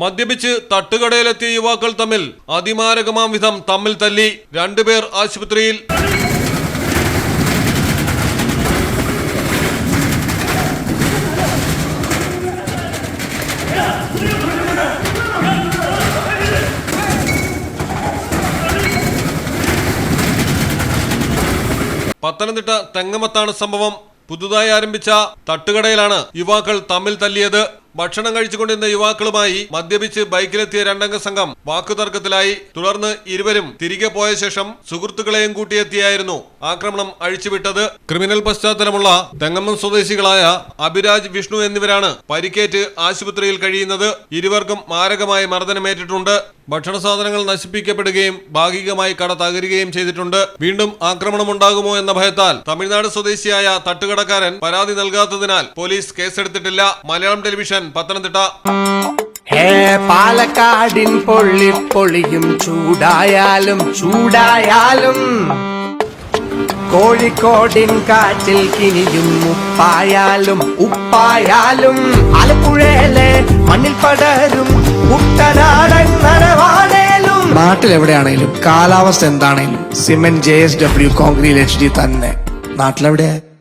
മദ്യപിച്ച് തട്ടുകടയിലെത്തിയ യുവാക്കൾ തമ്മിൽ അതിമാരകമാം വിധം തമ്മിൽ തല്ലി രണ്ടുപേർ ആശുപത്രിയിൽ പത്തനംതിട്ട തെങ്ങമത്താണ് സംഭവം. പുതുതായി ആരംഭിച്ച തട്ടുകടയിലാണ് യുവാക്കൾ തമ്മിൽ തല്ലിയത്. ഭക്ഷണം കഴിച്ചുകൊണ്ടിരുന്ന യുവാക്കളുമായി മദ്യപിച്ച് ബൈക്കിലെത്തിയ രണ്ടംഗ സംഘം വാക്കുതർക്കത്തിലായി. തുടർന്ന് ഇരുവരും തിരികെ പോയ ശേഷം സുഹൃത്തുക്കളെയും കൂട്ടിയെത്തിയായിരുന്നു ആക്രമണം അഴിച്ചുവിട്ടത്. ക്രിമിനൽ പശ്ചാത്തലമുള്ള തെങ്ങമ്മം സ്വദേശികളായ അഭിരാജ് വിഷ്ണു എന്നിവരാണ് പരിക്കേറ്റ് ആശുപത്രിയിൽ കഴിയുന്നത്. ഇരുവർക്കും മാരകമായി മർദ്ദനമേറ്റിട്ടുണ്ട്. ഭക്ഷണ സാധനങ്ങൾ നശിപ്പിക്കപ്പെടുകയും ഭാഗികമായി കട തകരുകയും ചെയ്തിട്ടുണ്ട്. വീണ്ടും ആക്രമണമുണ്ടാകുമോ എന്ന ഭയത്താൽ തമിഴ്നാട് സ്വദേശിയായ തട്ടുകടക്കാരൻ പരാതി നൽകാത്തതിനാൽ പോലീസ് കേസെടുത്തിട്ടില്ല. മലയാളം ടെലിവിഷൻ പത്തനംതിട്ട. ഹേ പാലക്കാടിൻ പൊള്ളി പൊളിയും ചൂടായാലും ചൂടായാലും. കോഴിക്കോടിൻ കാറ്റിൽ കിനിയും ഉപ്പായാലും ഉപ്പായാലും. ആലപ്പുഴയിലെ മണ്ണിൽ പടരും കുട്ടനാടൻ നനവാണേലും നാട്ടിലെവിടെയാണേലും കാലാവസ്ഥ എന്താണേലും cement J S W concrete H D തന്നെ. നാട്ടിലെവിടെയാ?